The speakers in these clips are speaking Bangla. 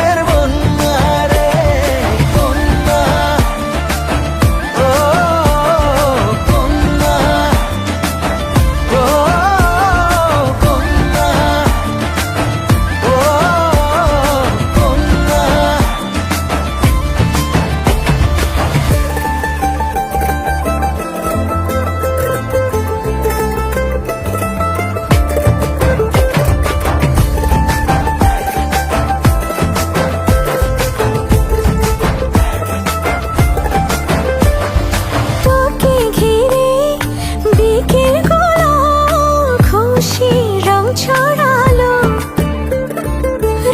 anyone ছড়ালো।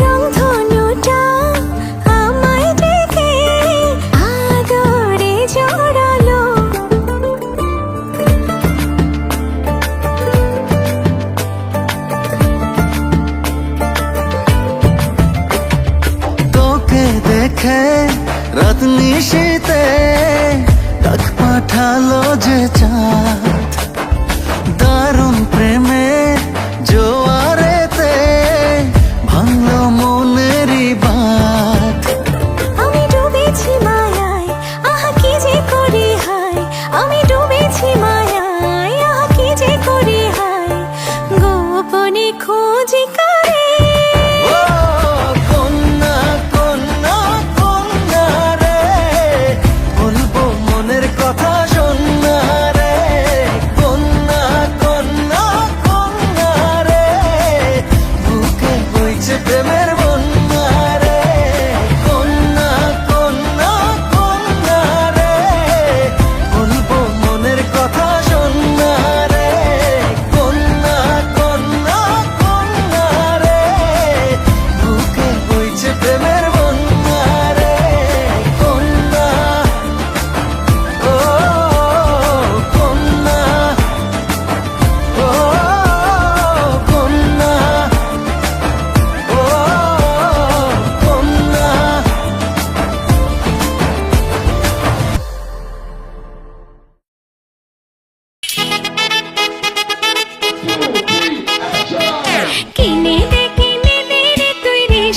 রংধনুটা আমায় দেখে আদরে জড়ালো। তোকে দেখে রাত নিশিতে ডাক পাঠালো যে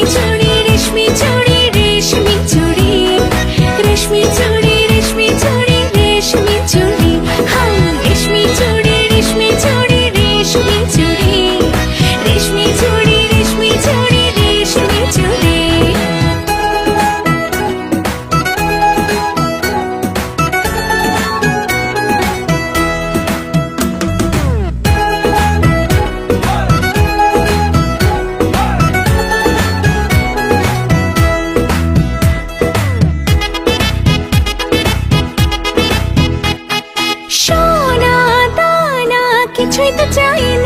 রেশমি চুরি রেশমি চুরি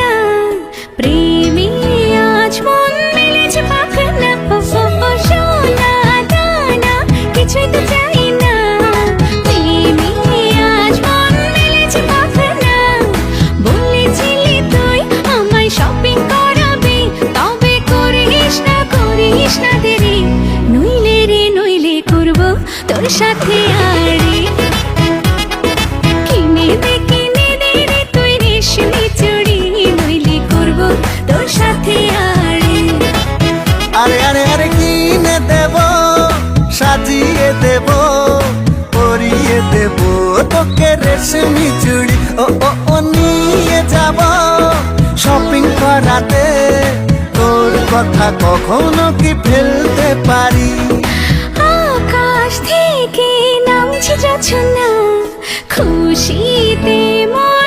না। প্রেমী আজ মন মিলেছে পাখি। রেশমি চুড়ি ও ও ও, নিয়ে যাব শপিং করাতে। তোর কথা কখনো কি ফেলতে পারি? আকাশ থেকে নামছে যাচ্ছে না খুশিতে মন